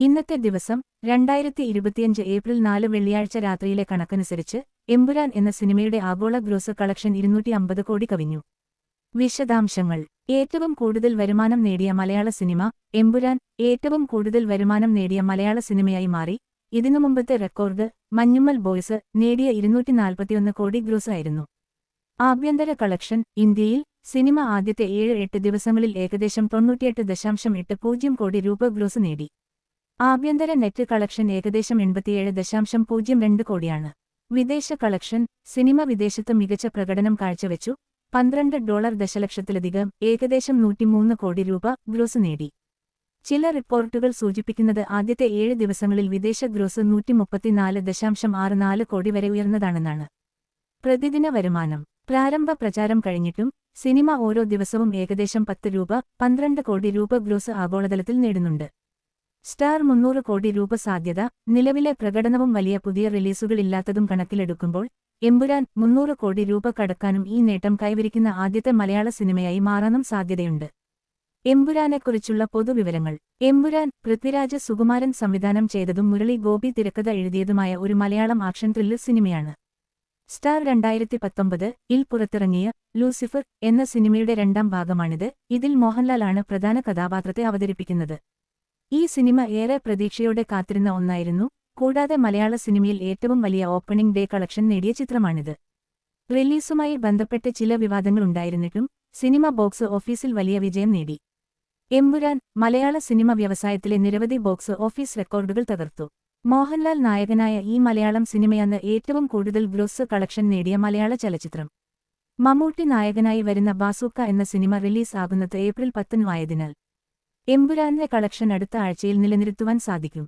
ഇന്നത്തെ ദിവസം രണ്ടായിരത്തി ഇരുപത്തിയഞ്ച് ഏപ്രിൽ നാല് വെള്ളിയാഴ്ച രാത്രിയിലെ കണക്കനുസരിച്ച് എമ്പുരാൻ എന്ന സിനിമയുടെ ആഗോള ഗ്രോസ് കളക്ഷൻ ഇരുന്നൂറ്റി അമ്പത് കോടി കവിഞ്ഞു. വിശദാംശങ്ങൾ. ഏറ്റവും കൂടുതൽ വരുമാനം നേടിയ മലയാള സിനിമ എമ്പുരാൻ ഏറ്റവും കൂടുതൽ വരുമാനം നേടിയ മലയാള സിനിമയായി മാറി. ഇതിനു മുമ്പത്തെ റെക്കോർഡ് മഞ്ഞുമ്മൽ ബോയ്സ് നേടിയ ഇരുന്നൂറ്റി നാൽപ്പത്തിയൊന്ന് കോടി ഗ്രോസ് ആയിരുന്നു. ആഭ്യന്തര കളക്ഷൻ ഇന്ത്യയിൽ സിനിമ ആദ്യത്തെ ഏഴ് എട്ട് ദിവസങ്ങളിൽ ഏകദേശം തൊണ്ണൂറ്റിയെട്ട് ദശാംശം എട്ട് പൂജ്യം കോടി രൂപ ഗ്രോസ് നേടി. ആഭ്യന്തര നെറ്റ് കളക്ഷൻ ഏകദേശം എൺപത്തിയേഴ് ദശാംശം പൂജ്യം രണ്ട് കോടിയാണ്. വിദേശ കളക്ഷൻ സിനിമ വിദേശത്ത് മികച്ച പ്രകടനം കാഴ്ചവെച്ചു. പന്ത്രണ്ട് ഡോളർ ദശലക്ഷത്തിലധികം ഏകദേശം നൂറ്റിമൂന്ന് കോടി രൂപ ഗ്രോസ് നേടി. ചില റിപ്പോർട്ടുകൾ സൂചിപ്പിക്കുന്നത് ആദ്യത്തെ ഏഴ് ദിവസങ്ങളിൽ വിദേശ ഗ്രോസ് നൂറ്റിമുപ്പത്തിനാല് ദശാംശം ആറ് നാല് കോടി വരെ ഉയർന്നതാണെന്നാണ്. പ്രതിദിന വരുമാനം. പ്രാരംഭ പ്രചാരം കഴിഞ്ഞിട്ടും സിനിമ ഓരോ ദിവസവും ഏകദേശം പത്ത് രൂപ പന്ത്രണ്ട് കോടി രൂപ ഗ്രോസ് ആഗോളതലത്തിൽ നേടുന്നുണ്ട്. സ്റ്റാർ മുന്നൂറ് കോടി രൂപ സാധ്യത നിലവിലെ പ്രകടനവും വലിയ പുതിയ റിലീസുകളില്ലാത്തതും കണക്കിലെടുക്കുമ്പോൾ എമ്പുരാൻ മുന്നൂറ് കോടി രൂപ കടക്കാനും ഈ നേട്ടം കൈവരിക്കുന്ന ആദ്യത്തെ മലയാള സിനിമയായി മാറാനും സാധ്യതയുണ്ട്. എമ്പുരാനെക്കുറിച്ചുള്ള പൊതുവിവരങ്ങൾ. എമ്പുരാൻ പൃഥ്വിരാജ് സുകുമാരൻ സംവിധാനം ചെയ്തതും മുരളി ഗോപി തിരക്കഥ എഴുതിയതുമായ ഒരു മലയാളം ആക്ഷൻ ത്രില്ലർ സിനിമയാണ്. സ്റ്റാർ രണ്ടായിരത്തി പത്തൊമ്പത് ഇൽ പുറത്തിറങ്ങിയ ലൂസിഫർ എന്ന സിനിമയുടെ രണ്ടാം ഭാഗമാണിത്. ഇതിൽ മോഹൻലാലാണ് പ്രധാന കഥാപാത്രത്തെ അവതരിപ്പിക്കുന്നത്. ഈ സിനിമ ഏറെ പ്രതീക്ഷയോടെ കാത്തിരുന്ന ഒന്നായിരുന്നു കൂടാതെ മലയാള സിനിമയിൽ ഏറ്റവും വലിയ ഓപ്പണിംഗ് ഡേ കളക്ഷൻ നേടിയ ചിത്രമാണിത്. റിലീസുമായി ബന്ധപ്പെട്ട് ചില വിവാദങ്ങൾ വിവാദങ്ങളുണ്ടായിരുന്നിട്ടും സിനിമ ബോക്സ് ഓഫീസിൽ വലിയ വിജയം നേടി. എമ്പുരാൻ മലയാള സിനിമ വ്യവസായത്തിലെ നിരവധി ബോക്സ് ഓഫീസ് റെക്കോർഡുകൾ തകർത്തു. മോഹൻലാൽ നായകനായ ഈ മലയാളം സിനിമയാണ് ഏറ്റവും കൂടുതൽ ഗ്രോസ് കളക്ഷൻ നേടിയ മലയാള ചലച്ചിത്രം. മമ്മൂട്ടി നായകനായി വരുന്ന ബാസൂക്ക എന്ന സിനിമ റിലീസ് ആകുന്നത് ഏപ്രിൽ പത്തിനുമായതിനാൽ എമ്പുരാന്റെ കളക്ഷൻ അടുത്ത ആഴ്ചയിൽ നിലനിർത്തുവാൻ സാധിക്കും.